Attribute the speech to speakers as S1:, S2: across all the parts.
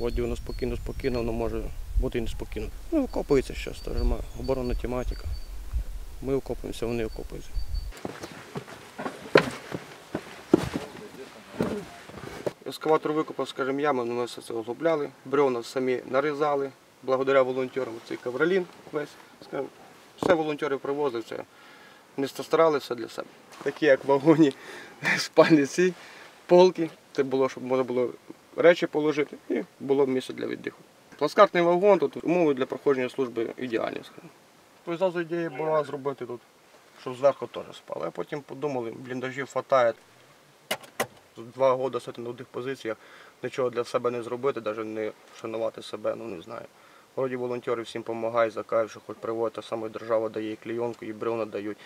S1: вроді воно спокійно, спокійно, воно може бути і неспокійно. Ну, окопується зараз, теж ма- оборонна тематика. Ми окопуємося, вони окопуються. Ескаватор викопав, скажімо, яму, ми все це оглубляли, бревна самі нарізали, благодаря волонтерам цей ковролін весь. Скажімо, все волонтери привозили, це не старали все для себе. Такі як вагоні спальні полки, це було, щоб можна було речі положити і було місце для віддиху. Плацкартний вагон, тут умови для проходження служби ідеальні. Тобто зразу ідея була зробити тут, щоб зверху теж спали. А потім подумали, бліндажів вистачає. Два роки сидіти на одних позиціях, нічого для себе не зробити, навіть не шанувати себе, ну не знаю. Вроді волонтери всім допомагають, закажуть, що хоч приводять, саме держава дає і клейонку, і бревна дають.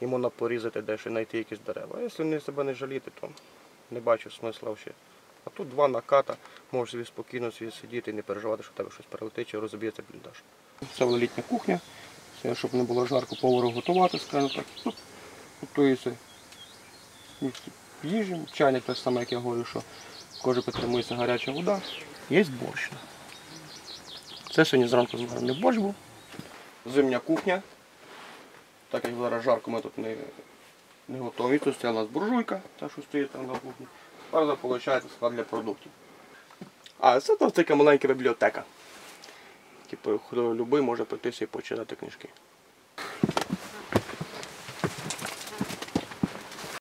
S1: І можна порізати десь і знайти якісь дерева. А якщо не себе не жаліти, то не бачу смисла взагалі. А тут два наката, можеш собі спокійно собі сидіти і не переживати, що тебе щось перелетить чи розоб'ється бліндаж. Це літня кухня, це щоб не було жарко повару готувати, скажімо так. Тут готується їжі, чайник те саме, як я говорю, що кожен підтримується гаряча вода. Є борщ. Це сьогодні зранку зварений борщ був. Зимня кухня. Так як зараз жарко, ми тут не, не готові. Тут стояла буржуйка, та що стоїть там на кухні. Зараз виходить склад для продуктів. А це така маленька бібліотека. Типу, хто любий може прийти і почитати книжки.